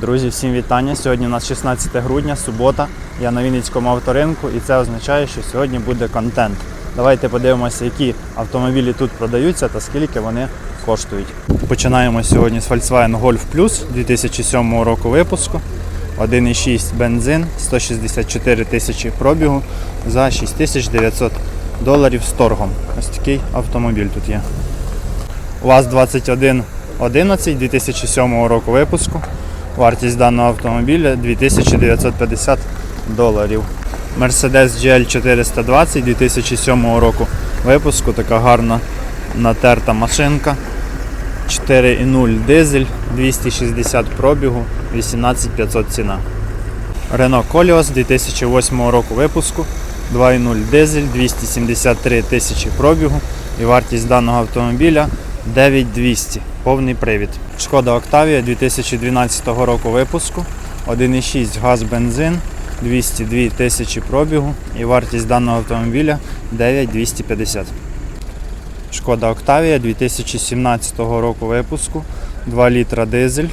Друзі, всім вітання. Сьогодні у нас 16 грудня, субота. Я на Вінницькому авторинку і це означає, що сьогодні буде контент. Давайте подивимося, які автомобілі тут продаються та скільки вони коштують. Починаємо сьогодні з Volkswagen Golf Plus 2007 року випуску. 1,6 бензин, 164 тисячі пробігу за 6900 доларів з торгом. Ось такий автомобіль тут є. УАЗ 2111 2007 року випуску. Вартість даного автомобіля 2950 доларів. Mercedes GL 420 2007 року випуску. Така гарна натерта машинка. 4,0 дизель, 260 пробігу, 18500 ціна. Renault Koleos 2008 року випуску. 2,0 дизель, 273 тисячі пробігу і вартість даного автомобіля 9200, повний привід. Шкода Octavia 2012 року випуску, 1,6 газ бензин, 202 тисячі пробігу і вартість даного автомобіля 9250. Шкода Octavia 2017 року випуску, 2 літра дизель,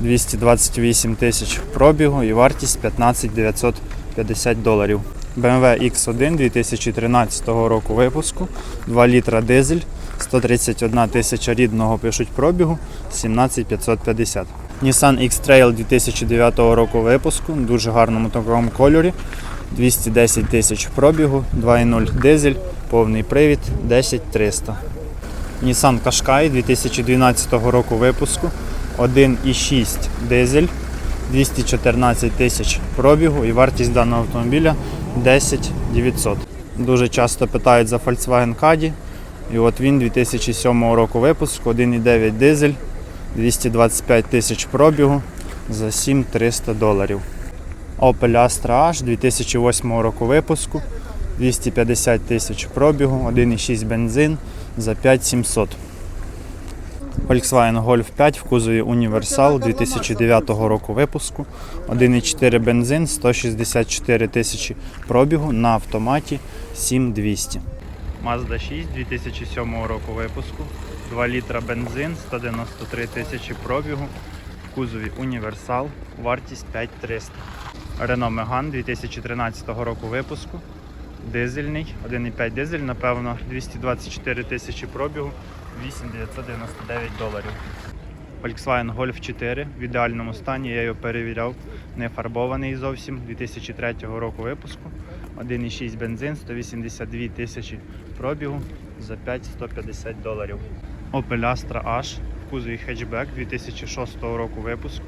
228 тисяч пробігу і вартість 15 950 доларів. BMW X1 2013 року випуску, 2 літра дизель, 131 тисяча рідного пишуть пробігу, 17 550. Nissan X-Trail 2009 року випуску, в дуже гарному такому кольорі, 210 тисяч пробігу, 2.0 дизель, повний привід, 10 300. Nissan Qashqai 2012 року випуску, 1,6 дизель, 214 тисяч пробігу і вартість даного автомобіля 10 900. Дуже часто питають за Volkswagen Caddy. І от він 2007 року випуску, 1,9 дизель, 225 тисяч пробігу за 7300 доларів. Opel Astra H 2008 року випуску, 250 тисяч пробігу, 1,6 бензин за 5700. Volkswagen Golf 5 в кузові Універсал 2009 року випуску, 1,4 бензин, 164 тисячі пробігу на автоматі 7200. Mazda 6 2007 року випуску, 2 літра бензин, 193 тисячі пробігу, в кузові Універсал, вартість 5300. Renault Megane 2013 року випуску, дизельний, 1,5 дизель, напевно, 224 тисячі пробігу, 8999 доларів. Volkswagen Golf 4 в ідеальному стані, я його перевіряв, не фарбований зовсім 2003 року випуску. 1,6 бензин, 182 тисячі пробігу за 5150 доларів. Opel Astra H в кузові хетчбек 2006 року випуску.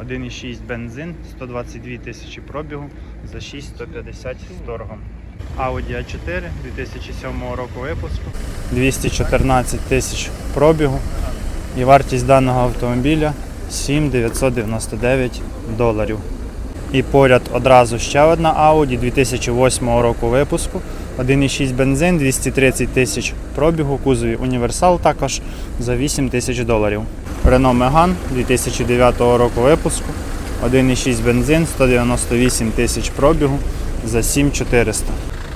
1,6 бензин, 122 тисячі пробігу за 6150 з торгом. Audi A4 2007 року випуску. 214 тисяч пробігу. І вартість даного автомобіля 7999 доларів. І поряд одразу ще одна Audi 2008 року випуску. 1,6 бензин, 230 тисяч пробігу, кузові універсал також за 8 тисяч доларів. Renault Megane 2009 року випуску. 1,6 бензин, 198 тисяч пробігу за 7400.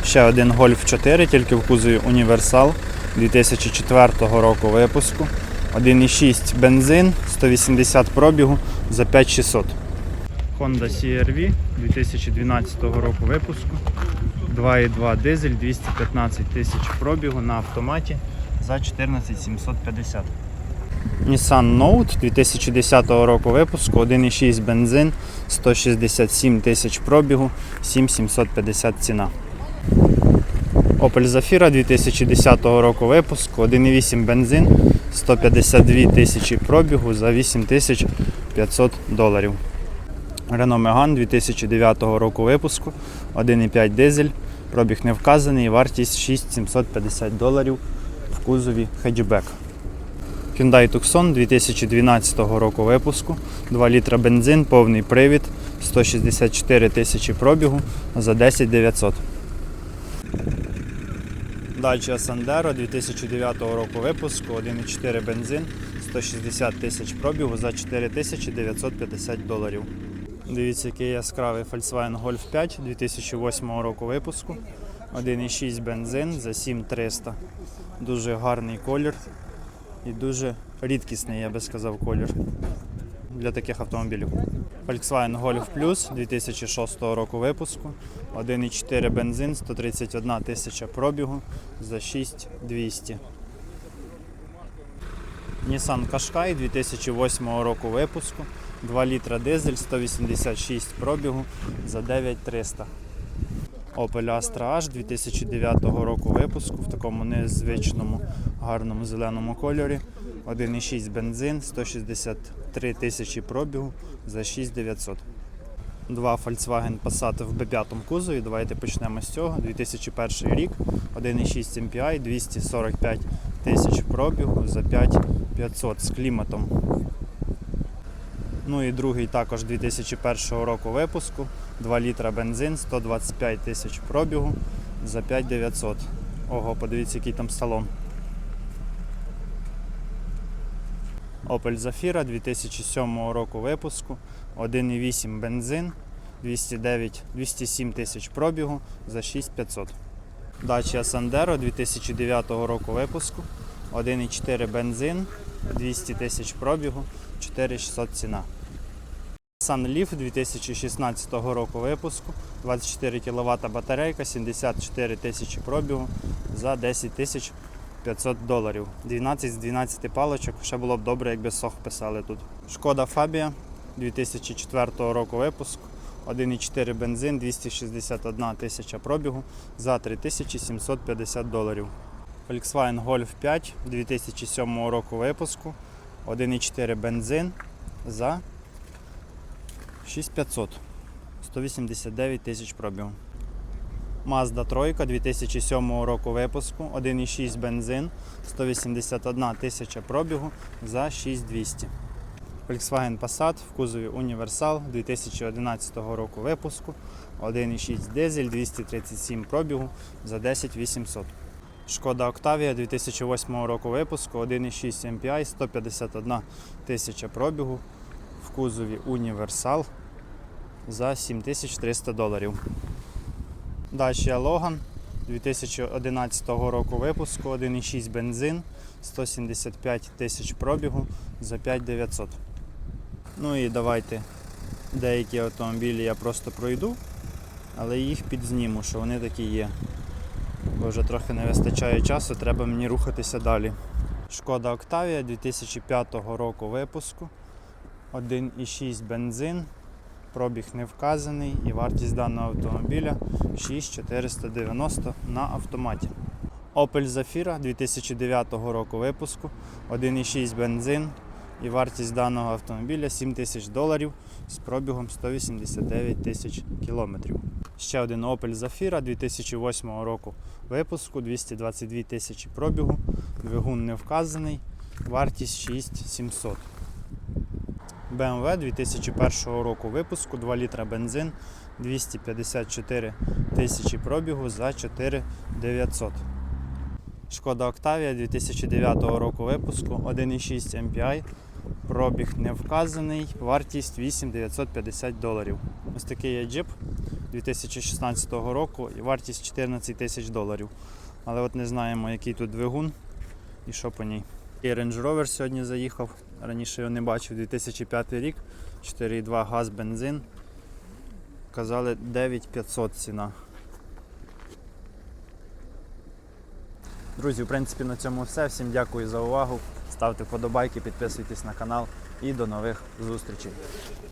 Ще один Golf 4, тільки в кузові універсал 2004 року випуску. 1,6 бензин, 180 пробігу за 5600. Honda CR-V 2012 року випуску. 2,2 дизель, 215 тисяч пробігу на автоматі за 14750. Nissan Note 2010 року випуску, 1,6 бензин, 167 тисяч пробігу, 7750 ціна. Opel Zafira 2010 року випуску, 1,8 бензин, 152 тисячі пробігу за 8500 доларів. Renault Megane 2009 року випуску, 1,5 дизель, пробіг не вказаний, вартість 6750 доларів в кузові хеджбек. Hyundai Tucson 2012 року випуску, 2 літра бензин, повний привід, 164 тисячі пробігу за 10 900. Dacia Sandero 2009 року випуску, 1,4 бензин, 160 тисяч пробігу за 4950 доларів. Дивіться, який яскравий Volkswagen Golf 5 2008 року випуску. 1,6 бензин за 7300. Дуже гарний колір і дуже рідкісний, я би сказав, колір. Для таких автомобілів. Volkswagen Golf Plus 2006 року випуску. 1,4 бензин, 131 тисяча пробігу за 6200. Nissan Qashqai 2008 року випуску. 2 літра дизель, 186 пробігу за 9300. Opel Astra H 2009 року випуску в такому незвичному гарному зеленому кольорі. 1,6 бензин, 163 тисячі пробігу за 6900. Два Volkswagen Passat в B5 кузові. Давайте почнемо з цього. 2001 рік, 1,6 MPI, 245 тисяч пробігу за 5500 з кліматом. Ну і другий також 2001 року випуску. 2 літра бензин, 125 тисяч пробігу за 5900. Ого, подивіться, який там салон. Opel Zafira 2007 року випуску. 1,8 бензин, 209, 207 тисяч пробігу за 6500. Dacia Sandero 2009 року випуску. 1,4 бензин, 200 тисяч пробігу, 4600 ціна. Nissan Leaf 2016 року випуску, 24 кВт батарейка, 74 тисячі пробігу за 10 тисяч 500 доларів. 12 з 12 паличок, ще було б добре, якби сох писали тут. Шкода Фабія 2004 року випуску, 1,4 бензин, 261 тисяча пробігу за 3750 доларів. Volkswagen Golf 5 2007 року випуску, 1,4 бензин за 6500. 189 тисяч пробігу. Mazda 3 2007 року випуску, 1,6 бензин, 181 тисяча пробігу за 6200. Volkswagen Passat в кузові Універсал 2011 року випуску, 1,6 дизель, 237 пробігу за 10800. Шкода Octavia 2008 року випуску, 1,6 MPI, 151 тисяча пробігу в кузові Універсал за 7300 доларів. Dacia Logan 2011 року випуску, 1,6 бензин, 175 тисяч пробігу за 5900. Ну і давайте деякі автомобілі я просто пройду, але їх підзніму, що вони такі є. Бо вже трохи не вистачає часу, треба мені рухатися далі. Шкода Octavia 2005 року випуску. 1,6 бензин, пробіг не вказаний і вартість даного автомобіля 6490 на автоматі. Opel Zafira 2009 року випуску, 1,6 бензин і вартість даного автомобіля 7 тисяч доларів з пробігом 189 тисяч кілометрів. Ще один Opel Zafira 2008 року випуску, 222 тисячі пробігу, двигун не вказаний, вартість 6700. BMW 2001 року випуску, 2 літра бензин, 254 тисячі пробігу за 4900. Шкода Octavia 2009 року випуску, 1,6 MPI, пробіг не вказаний, вартість 8950 доларів. Ось такий є джип 2016 року і вартість 14 тисяч доларів. Але от не знаємо, який тут двигун і що по ній. І Range Rover сьогодні заїхав. Раніше його не бачив, 2005 рік, 4,2 газ, бензин. Казали 9500 ціна. Друзі, в принципі, на цьому все. Всім дякую за увагу. Ставте вподобайки, підписуйтесь на канал і до нових зустрічей.